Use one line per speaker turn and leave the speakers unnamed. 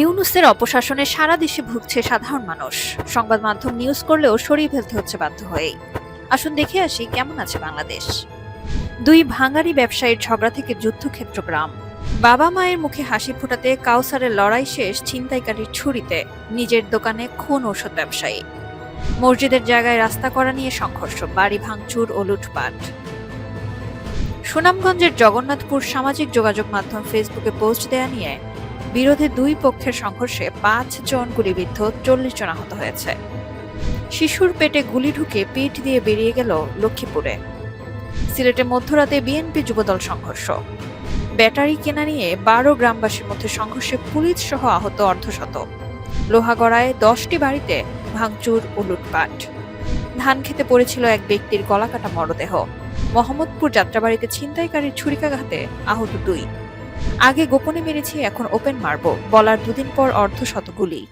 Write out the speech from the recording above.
ইউনুসের অপশাসনে সারা দেশে ভুগছে সাধারণ মানুষ। সংবাদ মাধ্যম নিউজ করলেও সরিয়ে ফেলতে হচ্ছে বাধ্য হয়েই। আসুন দেখে আসি কেমন আছে বাংলাদেশ। দুই ভাঙারি ব্যবসায়ীর ঝগড়া থেকে যুদ্ধক্ষেত্র গ্রাম। বাবা মায়ের মুখে হাসি ফোটাতে কাউসারের লড়াই শেষ ছিনতাইকারীর ছুরিতে নিজের দোকানে খুন ওষুধ ব্যবসায়ী। মসজিদের জায়গায় রাস্তা করা নিয়ে সংঘর্ষ, বাড়ি ভাঙচুর ও লুটপাট। সুনামগঞ্জের জগন্নাথপুর সামাজিক যোগাযোগ মাধ্যম ফেসবুকে পোস্ট দেয়া নিয়ে বিরোধী দুই পক্ষের সংঘর্ষে পাঁচ জন গুলিবিদ্ধ, চল্লিশ জন আহত হয়েছে। শিশুর পেটে গুলি ঢুকে পিঠ দিয়ে বেরিয়ে গেল লক্ষ্মীপুরে। সিলেটে মধ্যরাতে বিএনপি যুবদল সংঘর্ষ। ব্যাটারি কেনা নিয়ে বারো গ্রামবাসীর মধ্যে সংঘর্ষে পুলিশ সহ আহত অর্ধশত। লোহাগড়ায় দশটি বাড়িতে ভাঙচুর ও লুটপাট। ধান খেতে পড়েছিল এক ব্যক্তির গলাকাটা মরদেহ। মোহাম্মদপুর যাত্রাবাড়িতে ছিনতাইকারীর ছুরিকাঘাতে আহত দুই। আগে গোপনে মেরেছি এখন ওপেন মারব বলার দুদিন পর অর্ধ গুলি